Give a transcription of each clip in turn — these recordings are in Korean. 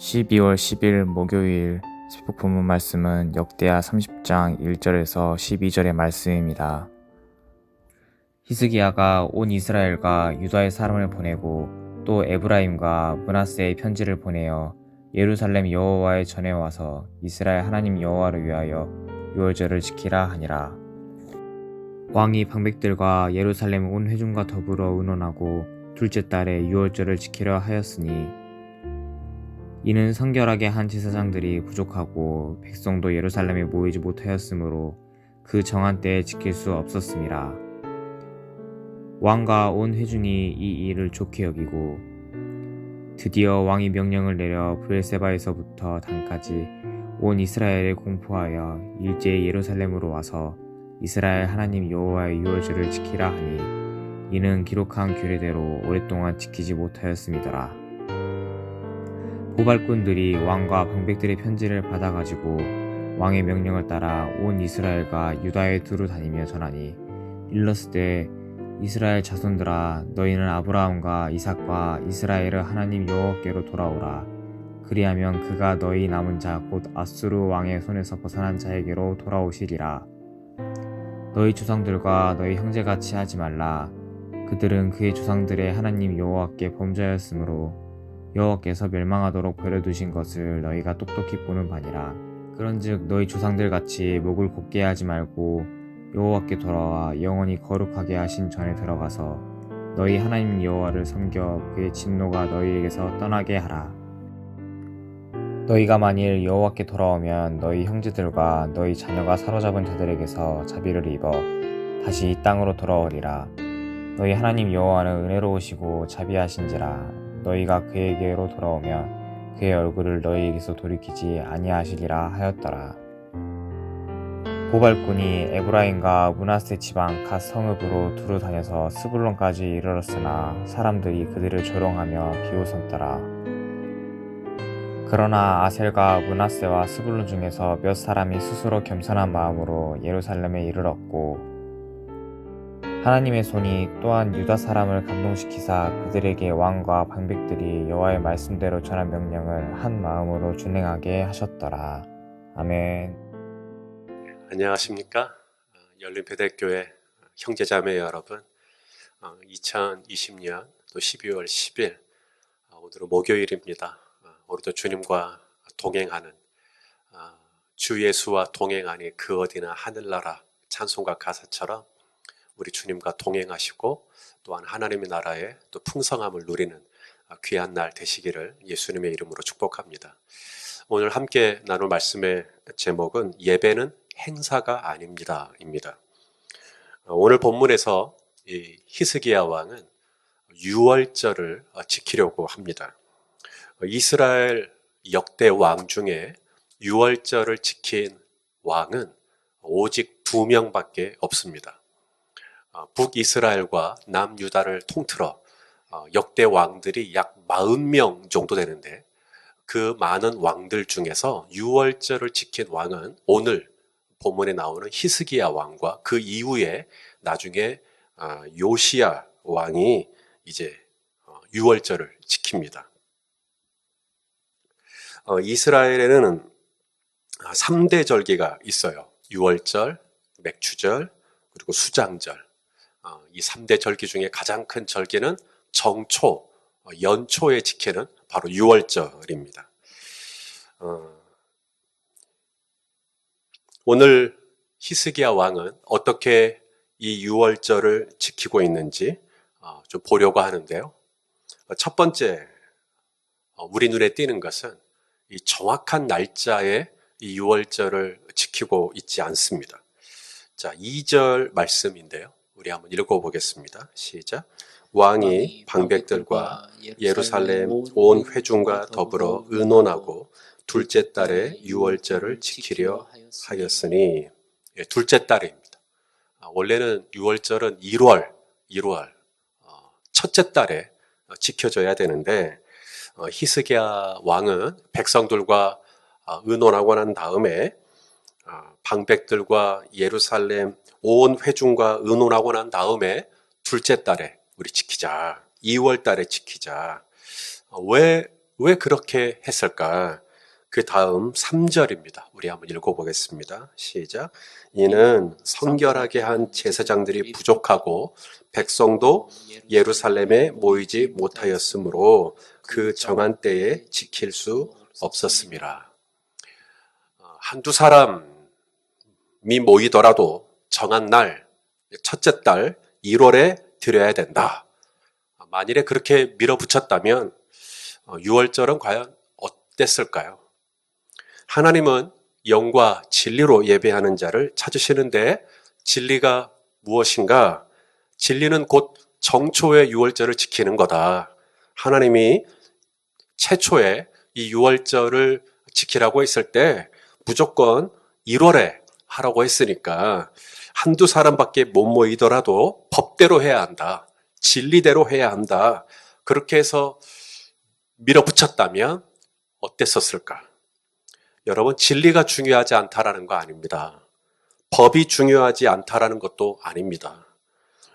12월 10일 목요일 스포 본문 말씀은 역대하 30장 1절에서 12절의 말씀입니다. 히스기야가 온 이스라엘과 유다의 사람을 보내고 또 에브라임과 문하세의 편지를 보내어 예루살렘 여호와의 전에 와서 이스라엘 하나님 여호와를 위하여 유월절을 지키라 하니라. 왕이 방백들과 예루살렘 온 회중과 더불어 의논하고 둘째 달에 유월절을 지키려 하였으니 이는 성결하게 한 제사장들이 부족하고 백성도 예루살렘에 모이지 못하였으므로 그 정한 때에 지킬 수 없었음이라. 왕과 온 회중이 이 일을 좋게 여기고 드디어 왕이 명령을 내려 브엘세바에서부터 단까지 온 이스라엘에 공포하여 일제히 예루살렘으로 와서 이스라엘 하나님 여호와의 유월절을 지키라 하니 이는 기록한 규례대로 오랫동안 지키지 못하였음이더라. 보발꾼들이 왕과 방백들의 편지를 받아가지고 왕의 명령을 따라 온 이스라엘과 유다에 두루 다니며 전하니 일렀을 때 이스라엘 자손들아 너희는 아브라함과 이삭과 이스라엘의 하나님 여호와께로 돌아오라. 그리하면 그가 너희 남은 자 곧 아수르 왕의 손에서 벗어난 자에게로 돌아오시리라. 너희 조상들과 너희 형제같이 하지 말라. 그들은 그의 조상들의 하나님 여호와께 범죄하였으므로 여호와께서 멸망하도록 버려두신 것을 너희가 똑똑히 보는 바니라. 그런즉 너희 조상들 같이 목을 곱게 하지 말고 여호와께 돌아와 영원히 거룩하게 하신 전에 들어가서 너희 하나님 여호와를 섬겨 그의 진노가 너희에게서 떠나게 하라. 너희가 만일 여호와께 돌아오면 너희 형제들과 너희 자녀가 사로잡은 자들에게서 자비를 입어 다시 이 땅으로 돌아오리라. 너희 하나님 여호와는 은혜로우시고 자비하신지라 너희가 그에게로 돌아오면 그의 얼굴을 너희에게서 돌이키지 아니하시리라 하였더라. 고발꾼이 에브라임과 문하세 지방 갓 성읍으로 두루 다녀서 스불론까지 이르렀으나 사람들이 그들을 조롱하며 비웃었더라. 그러나 아셀과 문하세와 스불론 중에서 몇 사람이 스스로 겸손한 마음으로 예루살렘에 이르렀고 하나님의 손이 또한 유다 사람을 감동시키사 그들에게 왕과 방백들이 여호와의 말씀대로 전한 명령을 한 마음으로 준행하게 하셨더라. 아멘. 안녕하십니까? 어, 열린배대교회 형제자매 여러분. 2020년 또 12월 10일 어, 오늘은 목요일입니다. 어, 오늘도 주님과 동행하는 어, 주 예수와 동행하니 그 어디나 하늘나라 찬송가 가사처럼 우리 주님과 동행하시고 또한 하나님의 나라의 또 풍성함을 누리는 어, 귀한 날 되시기를 예수님의 이름으로 축복합니다. 오늘 함께 나눌 말씀의 제목은 예배는 행사가 아닙니다입니다. 어, 오늘 본문에서 이 히스기야 왕은 유월절을 어, 지키려고 합니다. 어, 이스라엘 역대 왕 중에 유월절을 지킨 왕은 오직 두 명밖에 없습니다. 어, 북이스라엘과 남유다를 통틀어 어, 역대 왕들이 약 40명 정도 되는데 그 많은 왕들 중에서 유월절을 지킨 왕은 오늘 본문에 나오는 히스기야 왕과 그 이후에 나중에 아, 요시야 왕이 이제 어, 유월절을 지킵니다. 어, 이스라엘에는 3대 절기가 있어요. 유월절, 맥추절, 그리고 수장절. 어, 이 3대 절기 중에 가장 큰 절기는 정초, 어, 연초에 지키는 바로 유월절입니다. 어, 오늘 히스기야 왕은 어떻게 이 유월절을 지키고 있는지 어, 좀 보려고 하는데요. 어, 첫 번째 어, 우리 눈에 띄는 것은 이 정확한 날짜에 이 유월절을 지키고 있지 않습니다. 자, 2절 말씀인데요. 우리 한번 읽어보겠습니다. 시작. 왕이 방백들과 예루살렘 온 회중과 더불어 의논하고 둘째 달에 유월절을 지키려 하였으니 예, 둘째 달입니다. 아, 원래는 유월절은 1월, 1월 어, 첫째 달에 어, 지켜져야 되는데 어, 히스기야 왕은 백성들과 아, 의논하고 난 다음에 아, 방백들과 예루살렘 온 회중과 의논하고 난 다음에 둘째 달에 우리 지키자. 2월 달에 지키자. 어, 왜왜 그렇게 했을까? 그 다음 3절입니다. 우리 한번 읽어보겠습니다. 시작. 이는 성결하게 한 제사장들이 부족하고 백성도 예루살렘에 모이지 못하였으므로 그 정한 때에 지킬 수 없었습니다. 어, 한두 사람이 모이더라도 정한 날, 첫째 달 1월에 드려야 된다. 만일에 그렇게 밀어붙였다면 6월절은 과연 어땠을까요? 하나님은 영과 진리로 예배하는 자를 찾으시는데 진리가 무엇인가? 진리는 곧 정초의 6월절을 지키는 거다. 하나님이 최초에 이 6월절을 지키라고 했을 때 무조건 1월에 하라고 했으니까 한두 사람밖에 못 모이더라도 법대로 해야 한다. 진리대로 해야 한다. 그렇게 해서 밀어붙였다면 어땠었을까? 여러분, 진리가 중요하지 않다라는 거 아닙니다. 법이 중요하지 않다라는 것도 아닙니다.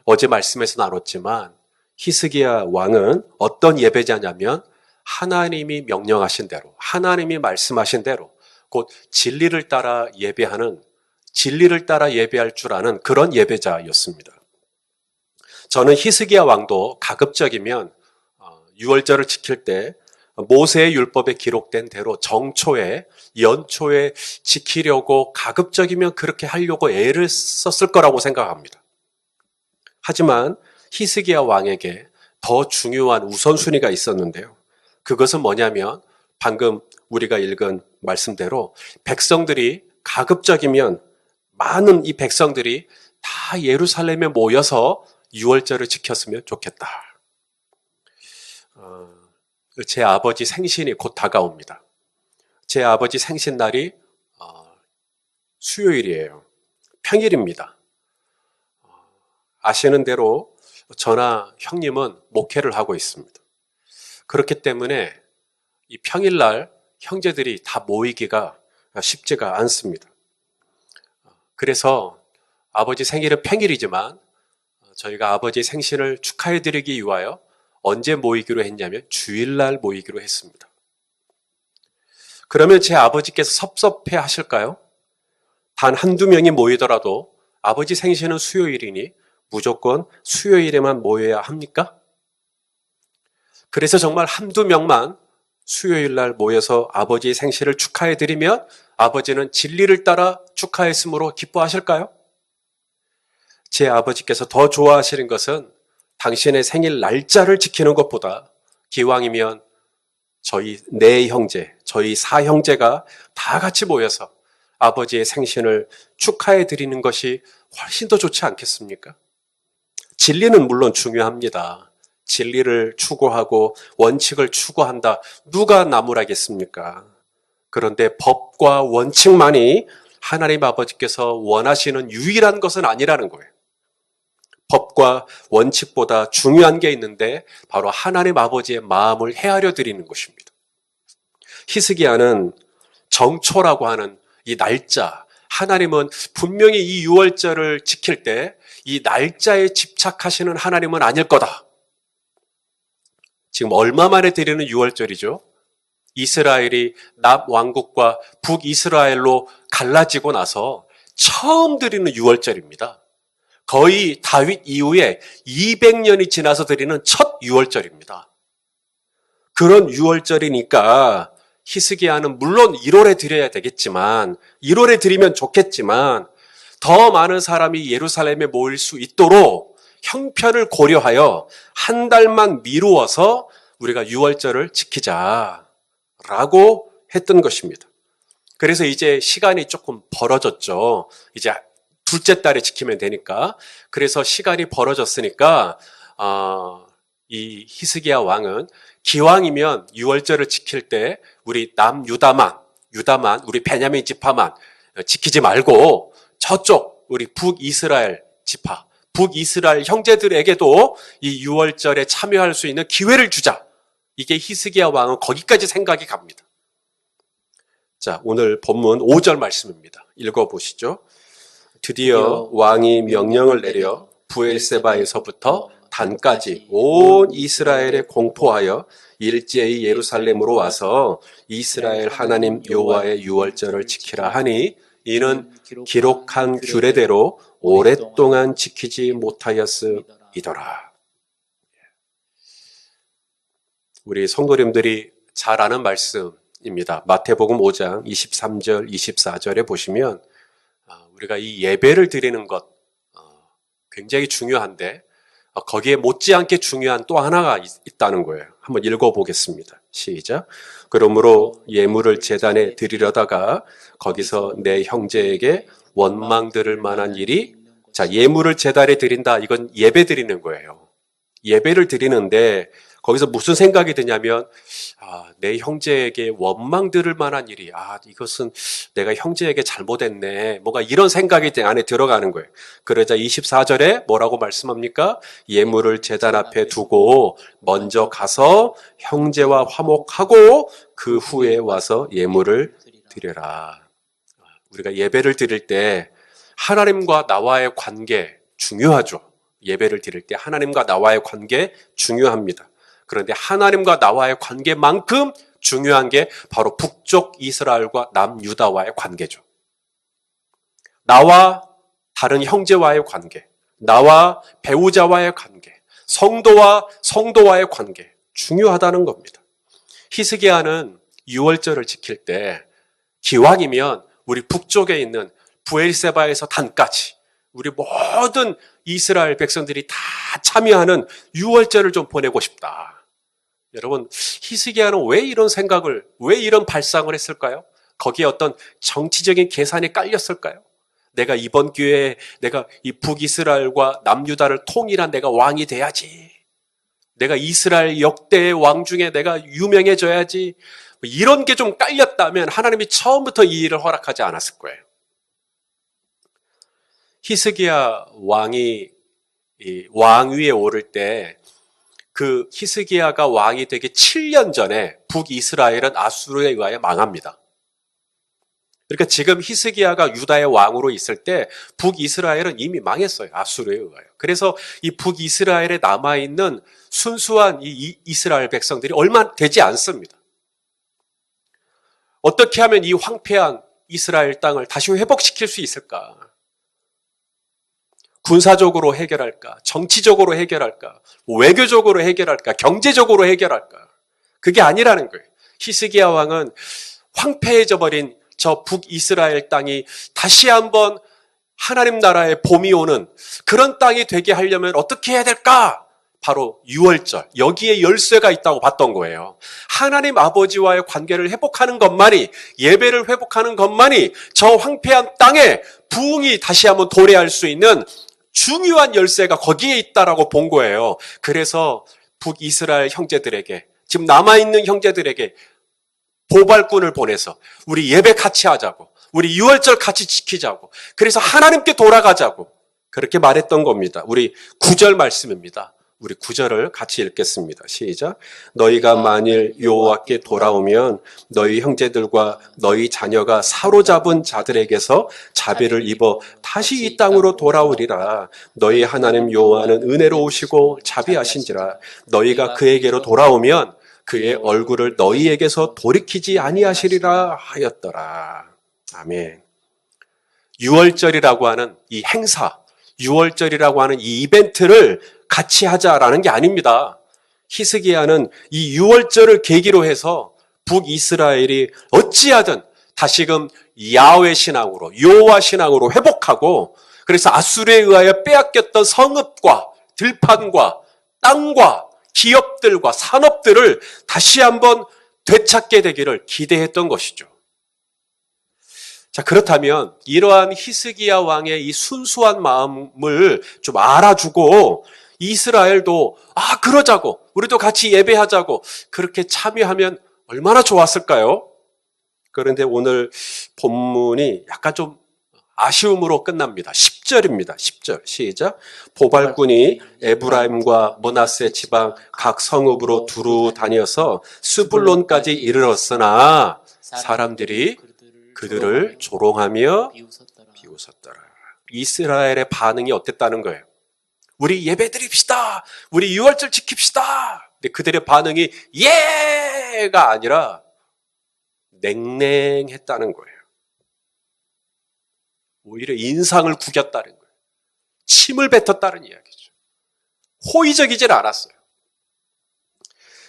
어제 말씀에서 나눴지만 히스기야 왕은 어떤 예배자냐면 하나님이 명령하신 대로, 하나님이 말씀하신 대로 곧 진리를 따라 예배하는 진리를 따라 예배할 줄 아는 그런 예배자였습니다. 저는 히스기야 왕도 가급적이면 6월절을 지킬 때 모세의 율법에 기록된 대로 정초에 연초에 지키려고 가급적이면 그렇게 하려고 애를 썼을 거라고 생각합니다. 하지만 히스기야 왕에게 더 중요한 우선순위가 있었는데요. 그것은 뭐냐면 방금 우리가 읽은 말씀대로 백성들이 가급적이면 많은 이 백성들이 다 예루살렘에 모여서 6월절을 지켰으면 좋겠다. 어, 제 아버지 생신이 곧 다가옵니다. 제 아버지 생신 날이 어, 수요일이에요. 평일입니다. 어, 아시는 대로 저나 형님은 목회를 하고 있습니다. 그렇기 때문에 이 평일날 형제들이 다 모이기가 쉽지가 않습니다. 그래서 아버지 생일은 평일이지만 저희가 아버지 생신을 축하해 드리기 위하여 언제 모이기로 했냐면 주일날 모이기로 했습니다. 그러면 제 아버지께서 섭섭해 하실까요? 단 한두 명이 모이더라도 아버지 생신은 수요일이니 무조건 수요일에만 모여야 합니까? 그래서 정말 한두 명만 수요일 날 모여서 아버지의 생신을 축하해 드리면 아버지는 진리를 따라 축하했으므로 기뻐하실까요? 제 아버지께서 더 좋아하시는 것은 당신의 생일 날짜를 지키는 것보다 기왕이면 저희 네 형제, 저희 사 형제가 다 같이 모여서 아버지의 생신을 축하해 드리는 것이 훨씬 더 좋지 않겠습니까? 진리는 물론 중요합니다. 진리를 추구하고 원칙을 추구한다. 누가 나무라겠습니까? 그런데 법과 원칙만이 하나님 아버지께서 원하시는 유일한 것은 아니라는 거예요. 법과 원칙보다 중요한 게 있는데 바로 하나님 아버지의 마음을 헤아려 드리는 것입니다. 히스기야는 정초라고 하는 이 날짜, 하나님은 분명히 이 6월절을 지킬 때 이 날짜에 집착하시는 하나님은 아닐 거다. 지금 얼마 만에 드리는 6월절이죠? 이스라엘이 남왕국과 북이스라엘로 갈라지고 나서 처음 드리는 6월절입니다. 거의 다윗 이후에 200년이 지나서 드리는 첫 6월절입니다. 그런 6월절이니까 히스기야는 물론 1월에 드려야 되겠지만 1월에 드리면 좋겠지만 더 많은 사람이 예루살렘에 모일 수 있도록 형편을 고려하여 한 달만 미루어서 우리가 6월절을 지키자 라고 했던 것입니다. 그래서 이제 시간이 조금 벌어졌죠. 이제 둘째 달에 지키면 되니까. 그래서 시간이 벌어졌으니까 어, 이 히스기야 왕은 기왕이면 6월절을 지킬 때 우리 남 유다만, 유다만, 우리 베냐민 지파만 지키지 말고 저쪽 우리 북이스라엘 지파, 북이스라엘 형제들에게도 이 6월절에 참여할 수 있는 기회를 주자. 이게 히스기야 왕은 거기까지 생각이 갑니다. 자, 오늘 본문 5절 말씀입니다. 읽어보시죠. 드디어 왕이 명령을 내려 부엘세바에서부터 단까지 온 이스라엘에 공포하여 일제히 예루살렘으로 와서 이스라엘 하나님 여호와의 유월절을 지키라 하니 이는 기록한 규례대로 오랫동안 지키지 못하였음이더라. 우리 성도님들이 잘 아는 말씀입니다. 마태복음 5장 23절, 24절에 보시면 아, 우리가 이 예배를 드리는 것 어, 굉장히 중요한데 어, 거기에 못지않게 중요한 또 하나가 있- 있다는 거예요. 한번 읽어보겠습니다. 시작. 그러므로 예물을 재단에 드리려다가 거기서 내 형제에게 원망 들을 만한 일이 자 예물을 재단에 드린다. 이건 예배 드리는 거예요. 예배를 드리는데 거기서 무슨 생각이 드냐면 아, 내 형제에게 원망 들을 만한 일이 아 이것은 내가 형제에게 잘못했네. 뭔가 이런 생각이 내 안에 들어가는 거예요. 그러자 24절에 뭐라고 말씀합니까? 예물을 제단 앞에 두고 먼저 가서 형제와 화목하고 그 후에 와서 예물을 드려라. 우리가 예배를 드릴 때 하나님과 나와의 관계 중요하죠. 예배를 드릴 때 하나님과 나와의 관계 중요합니다 그런데 하나님과 나와의 관계만큼 중요한 게 바로 북쪽 이스라엘과 남유다와의 관계죠. 나와 다른 형제와의 관계, 나와 배우자와의 관계, 성도와 성도와의 관계 중요하다는 겁니다. 히스기야는 유월절을 지킬 때 기왕이면 우리 북쪽에 있는 부엘세바에서 단까지 우리 모든 이스라엘 백성들이 다 참여하는 유월절을 좀 보내고 싶다. 여러분, 히스기야는 왜 이런 생각을, 왜 이런 발상을 했을까요? 거기에 어떤 정치적인 계산이 깔렸을까요? 내가 이번 기회에 내가 이 북이스라엘과 남유다를 통일한 내가 왕이 돼야지. 내가 이스라엘 역대의 왕 중에 내가 유명해져야지. 뭐 이런 게 좀 깔렸다면 하나님이 처음부터 이 일을 허락하지 않았을 거예요. 히스기야 왕이 이 왕위에 오를 때 그 히스기야가 왕이 되기 7년 전에 북이스라엘은 아수르에 의하여 망합니다. 그러니까 지금 히스기야가 유다의 왕으로 있을 때 북이스라엘은 이미 망했어요. 아수르에 의하여. 그래서 이 북이스라엘에 남아있는 순수한 이 이- 이스라엘 백성들이 얼마 되지 않습니다. 어떻게 하면 이 황폐한 이스라엘 땅을 다시 회복시킬 수 있을까? 군사적으로 해결할까? 정치적으로 해결할까? 외교적으로 해결할까? 경제적으로 해결할까? 그게 아니라는 거예요. 히스기야 왕은 황폐해져 버린 저 북이스라엘 땅이 다시 한번 하나님 나라의 봄이 오는 그런 땅이 되게 하려면 어떻게 해야 될까? 바로 유월절. 여기에 열쇠가 있다고 봤던 거예요. 하나님 아버지와의 관계를 회복하는 것만이, 예배를 회복하는 것만이 저 황폐한 땅에 부흥이 다시 한번 도래할 수 있는 중요한 열쇠가 거기에 있다라고 본 거예요. 그래서 북이스라엘 형제들에게, 지금 남아 있는 형제들에게 보발꾼을 보내서 우리 예배 같이 하자고, 우리 유월절 같이 지키자고, 그래서 하나님께 돌아가자고, 그렇게 말했던 겁니다. 우리 구절 말씀입니다. 우리 구절을 같이 읽겠습니다. 시작. 너희가 만일 여호와께 돌아오면 너희 형제들과 너희 자녀가 사로잡은 자들에게서 자비를 입어 다시 이 땅으로 돌아오리라. 너희 하나님 여호와는 은혜로우시고 자비하신지라. 너희가 그에게로 돌아오면 그의 얼굴을 너희에게서 돌이키지 아니하시리라 하였더라. 아멘. 유월절이라고 하는 이 행사, 유월절이라고 하는 이 이벤트를 같이 하자라는 게 아닙니다. 히스기야는 이 유월절을 계기로 해서 북이스라엘이 어찌하든 다시금 야훼 신앙으로 여호와 신앙으로 회복하고 그래서 아수르에 의하여 빼앗겼던 성읍과 들판과 땅과 기업들과 산업들을 다시 한번 되찾게 되기를 기대했던 것이죠. 자, 그렇다면 이러한 히스기야 왕의 이 순수한 마음을 좀 알아주고 이스라엘도 아, 그러자고. 우리도 같이 예배하자고. 그렇게 참여하면 얼마나 좋았을까요? 그런데 오늘 본문이 약간 좀 아쉬움으로 끝납니다. 10절입니다. 10절. 시작. 보발꾼이 에브라임과 모나세 지방 각 성읍으로 두루 다녀서 스불론까지 이르렀으나 사람들이 그들을 조롱하며. 비웃었더라. 이스라엘의 반응이 어땠다는 거예요? 우리 예배 드립시다. 우리 유월절 지킵시다. 근데 그들의 반응이 예가 아니라 냉랭했다는 거예요. 오히려 인상을 구겼다는 거예요. 침을 뱉었다는 이야기죠. 호의적이질 않았어요.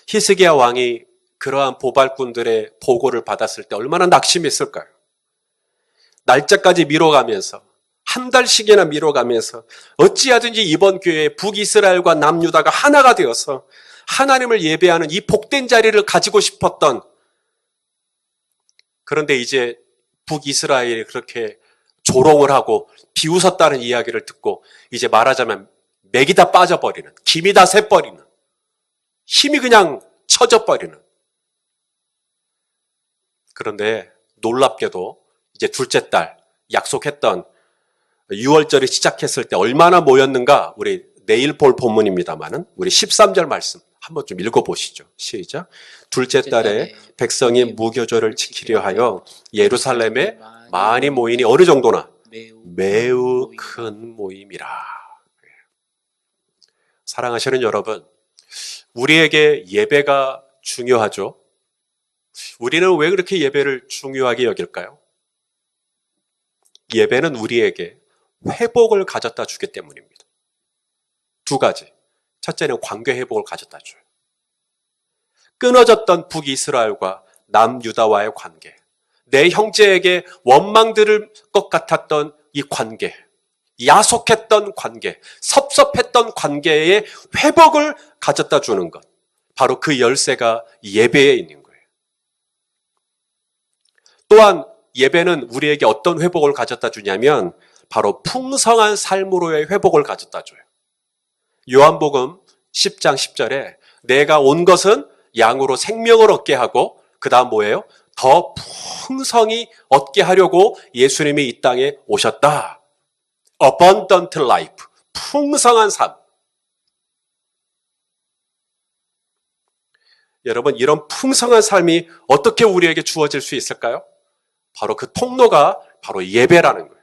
히스기야 왕이 그러한 보발꾼들의 보고를 받았을 때 얼마나 낙심했을까요? 날짜까지 미뤄가면서 한 달씩이나 미뤄가면서 어찌하든지 이번 기회에 북이스라엘과 남유다가 하나가 되어서 하나님을 예배하는 이 복된 자리를 가지고 싶었던 그런데 이제 북이스라엘이 그렇게 조롱을 하고 비웃었다는 이야기를 듣고 이제 말하자면 맥이 다 빠져버리는 김이 다 새버리는 힘이 그냥 처져버리는. 그런데 놀랍게도 이제 둘째 딸 약속했던 6월절이 시작했을 때 얼마나 모였는가 우리 내일 볼 본문입니다만은 우리 13절 말씀 한번 좀 읽어보시죠. 시작. 둘째 달에 백성이 무교절을 지키려 하여 예루살렘에 많이 모이니 어느 정도나 매우 큰 모임이라. 사랑하시는 여러분, 우리에게 예배가 중요하죠. 우리는 왜 그렇게 예배를 중요하게 여길까요? 예배는 우리에게 회복을 가졌다 주기 때문입니다. 두 가지. 첫째는 관계 회복을 가졌다 줘요. 끊어졌던 북이스라엘과 남유다와의 관계. 내 형제에게 원망 들을 것 같았던 이 관계. 야속했던 관계. 섭섭했던 관계의 회복을 가졌다 주는 것. 바로 그 열쇠가 예배에 있는 거예요. 또한 예배는 우리에게 어떤 회복을 가졌다 주냐면 바로 풍성한 삶으로의 회복을 가졌다 줘요. 요한복음 10장 10절에 내가 온 것은 양으로 생명을 얻게 하고 그 다음 뭐예요? 더 풍성히 얻게 하려고 예수님이 이 땅에 오셨다. abundant life. 풍성한 삶. 여러분, 이런 풍성한 삶이 어떻게 우리에게 주어질 수 있을까요? 바로 그 통로가 바로 예배라는 거예요.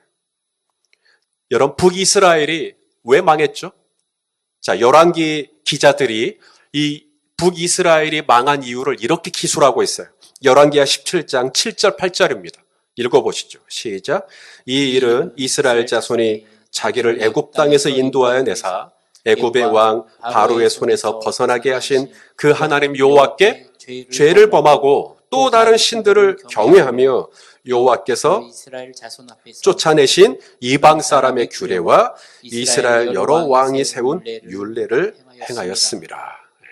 여러분, 북이스라엘이 왜 망했죠? 자, 열왕기 기자들이 이 북이스라엘이 망한 이유를 이렇게 기술하고 있어요. 열왕기하 17장 7절 8절입니다. 읽어보시죠. 시작. 이 일은 이스라엘 자손이 자기를 애굽 땅에서 인도하여 내사 애굽의 왕 바로의 손에서 벗어나게 하신 그 하나님 여호와께 죄를 범하고 또 다른 신들을 경외하며 여호와께서 쫓아내신 이방 사람의 규례와 이스라엘 여러 왕이 세운 율례를 행하였습니다. 예.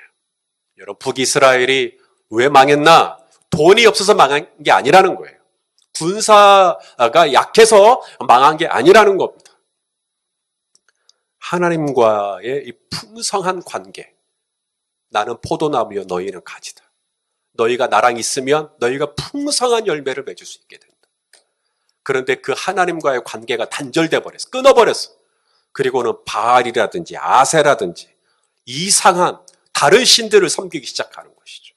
여러분 북이스라엘이 왜 망했나? 돈이 없어서 망한 게 아니라는 거예요. 군사가 약해서 망한 게 아니라는 겁니다. 하나님과의 이 풍성한 관계. 나는 포도나무여 너희는 가지다. 너희가 나랑 있으면 너희가 풍성한 열매를 맺을 수 있게 된다. 그런데 그 하나님과의 관계가 단절돼 버렸어. 끊어 버렸어. 그리고는 바알이라든지 아세라든지 이상한 다른 신들을 섬기기 시작하는 것이죠.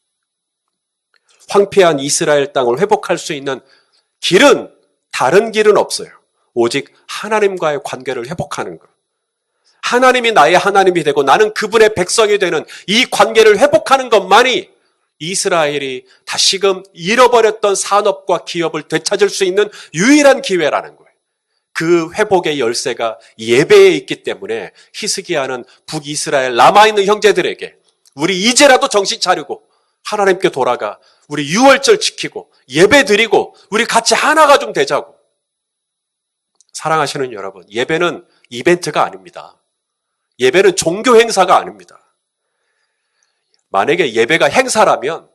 황폐한 이스라엘 땅을 회복할 수 있는 길은 다른 길은 없어요. 오직 하나님과의 관계를 회복하는 것. 하나님이 나의 하나님이 되고 나는 그분의 백성이 되는 이 관계를 회복하는 것만이 이스라엘이 다시금 잃어버렸던 산업과 기업을 되찾을 수 있는 유일한 기회라는 거예요. 그 회복의 열쇠가 예배에 있기 때문에 히스기야는 북이스라엘 남아있는 형제들에게 우리 이제라도 정신 차리고 하나님께 돌아가 우리 유월절 지키고 예배 드리고 우리 같이 하나가 좀 되자고. 사랑하시는 여러분, 예배는 이벤트가 아닙니다. 예배는 종교 행사가 아닙니다. 만약에 예배가 행사라면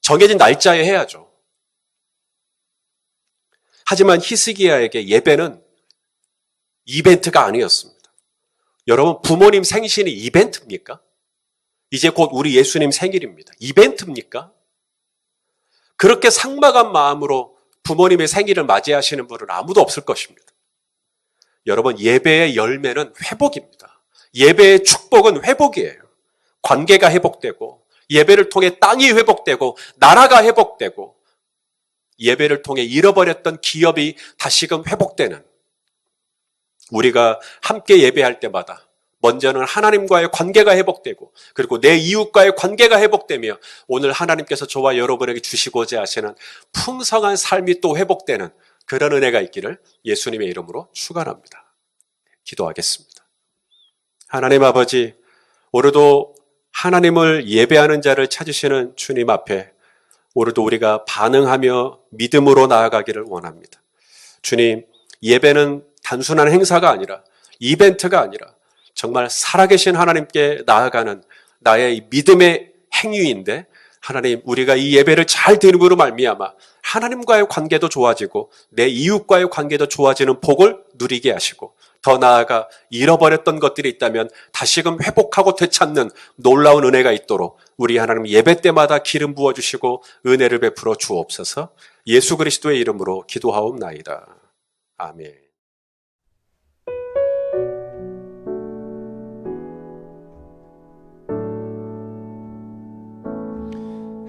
정해진 날짜에 해야죠. 하지만 히스기야에게 예배는 이벤트가 아니었습니다. 여러분, 부모님 생신이 이벤트입니까? 이제 곧 우리 예수님 생일입니다. 이벤트입니까? 그렇게 상막한 마음으로 부모님의 생일을 맞이하시는 분은 아무도 없을 것입니다. 여러분, 예배의 열매는 회복입니다. 예배의 축복은 회복이에요. 관계가 회복되고, 예배를 통해 땅이 회복되고, 나라가 회복되고, 예배를 통해 잃어버렸던 기업이 다시금 회복되는 우리가 함께 예배할 때마다 먼저는 하나님과의 관계가 회복되고 그리고 내 이웃과의 관계가 회복되며 오늘 하나님께서 저와 여러분에게 주시고자 하시는 풍성한 삶이 또 회복되는 그런 은혜가 있기를 예수님의 이름으로 축원합니다. 기도하겠습니다. 하나님 아버지, 오늘도 하나님을 예배하는 자를 찾으시는 주님 앞에 오늘도 우리가 반응하며 믿음으로 나아가기를 원합니다. 주님, 예배는 단순한 행사가 아니라 이벤트가 아니라 정말 살아계신 하나님께 나아가는 나의 믿음의 행위인데 하나님 우리가 이 예배를 잘 드림으로 말미암아 하나님과의 관계도 좋아지고 내 이웃과의 관계도 좋아지는 복을 누리게 하시고 더 나아가 잃어버렸던 것들이 있다면 다시금 회복하고 되찾는 놀라운 은혜가 있도록 우리 하나님 예배 때마다 기름 부어 주시고 은혜를 베풀어 주옵소서. 예수 그리스도의 이름으로 기도하옵나이다. 아멘.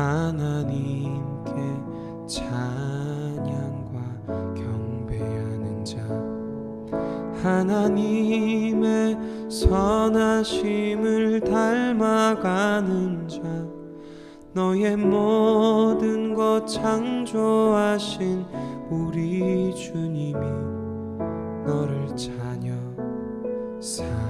하나님께 찬양과 경배하는 자. 하나님의 선하심을 닮아가는 자. 너의 모든 것 창조하신 우리 주님이 너를 자녀 삼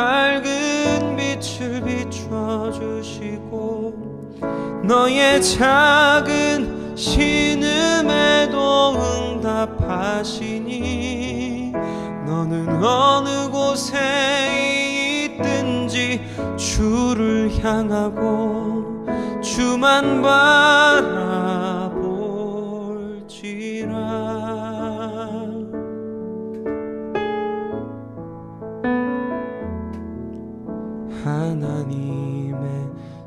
밝은 빛을 비춰주시고 너의 작은 신음에도 응답하시니 너는 어느 곳에 있든지 주를 향하고 주만 바라볼지라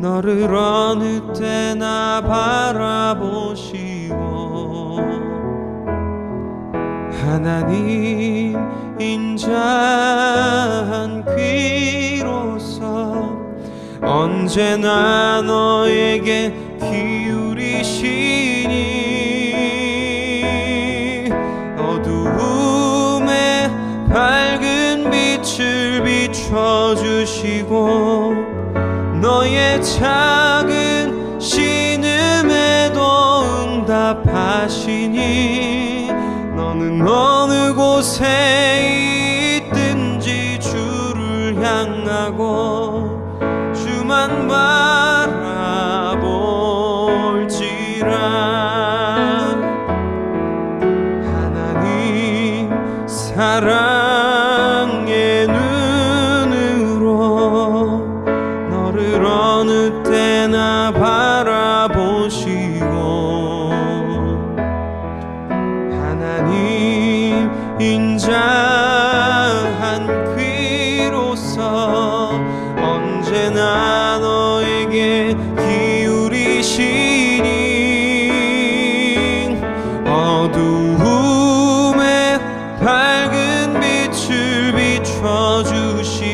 너를 어느 때나 바라보시고 하나님 인자한 귀로서 언제나 너에게 기울이시니 어두움에 밝은 빛을 비춰주시고 너의 작은 신음에도 응답하시니 너는 어느 곳에 있든지 주를 향하고 주만 바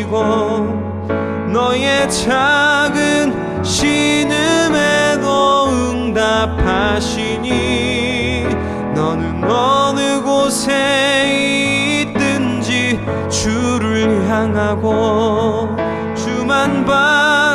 주시고 너의 작은 신음에도 응답하시니 너는 어느 곳에 있든지 주를 향하고 주만 봐